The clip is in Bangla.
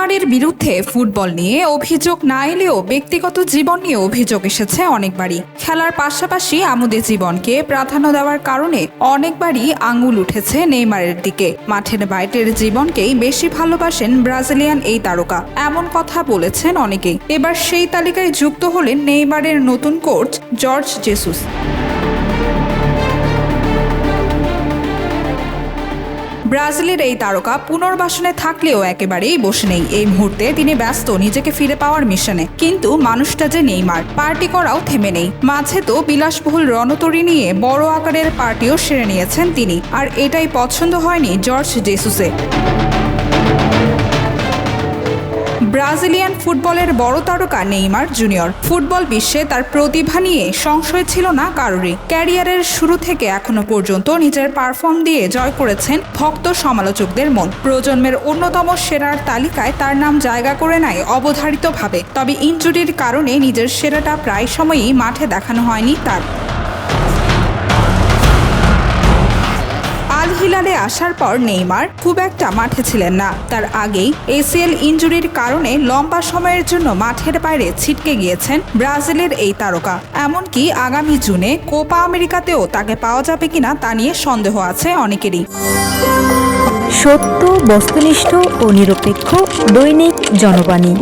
নেইমারের বিরুদ্ধে ফুটবল নিয়ে অভিযোগ না এলেও ব্যক্তিগত জীবন নিয়ে অভিযোগ এসেছে অনেকবারই। খেলার পাশাপাশি আমোদে জীবনকে প্রাধান্য দেওয়ার কারণে অনেকবারই আঙুল উঠেছে নেইমারের দিকে। মাঠের বাইরের জীবনকেই বেশি ভালোবাসেন ব্রাজিলিয়ান এই তারকা। এমন কথা বলেছেন অনেকেই। এবার সেই তালিকায় যুক্ত হলেন নেইমারের নতুন কোচ জর্জ জেসুস। ব্রাজিলের এই তারকা পুনর্বাসনে থাকলেও একেবারেই বসে নেই। এই মুহূর্তে তিনি ব্যস্ত, নিজেকে ফিরে পাওয়ার মিশনে। কিন্তু মানুষটা যে নেইমার, পার্টি করাও থেমে নেই। মাঝে তো বিলাসবহুল রণতরী নিয়ে বড় আকারের পার্টিও সেরে নিয়েছেন তিনি। আর এটাই পছন্দ হয়নি জর্জ জেসুসে। ব্রাজিলিয়ান ফুটবলের বড় তারকা নেইমার জুনিয়র। ফুটবল বিশ্বে তার প্রতিভা নিয়ে সংশয় ছিল না কারোরই। ক্যারিয়ারের শুরু থেকে এখনও পর্যন্ত নিজের পারফর্ম দিয়ে জয় করেছেন ভক্ত সমালোচকদের মন। প্রজন্মের অন্যতম সেরার তালিকায় তার নাম জায়গা করে নেয় অবধারিতভাবে, তবে ইনজুরির কারণে নিজের সেরাটা প্রায় সময়ই মাঠে দেখানো হয়নি তার। আল হিলালে আসার পর নেইমার খুব একটা মাঠে ছিলেন না। তার আগেই এসিএল ইনজুরির কারণে লম্বা সময়ের জন্য মাঠের বাইরে ছিটকে গিয়েছেন ব্রাজিলের এই তারকা। এমনকি আগামী জুনে কোপা আমেরিকাতেও তাকে পাওয়া যাবে কিনা তা নিয়ে সন্দেহ আছে অনেকেরই। সত্য, বস্তুনিষ্ঠ ও নিরপেক্ষ দৈনিক জনবাণী।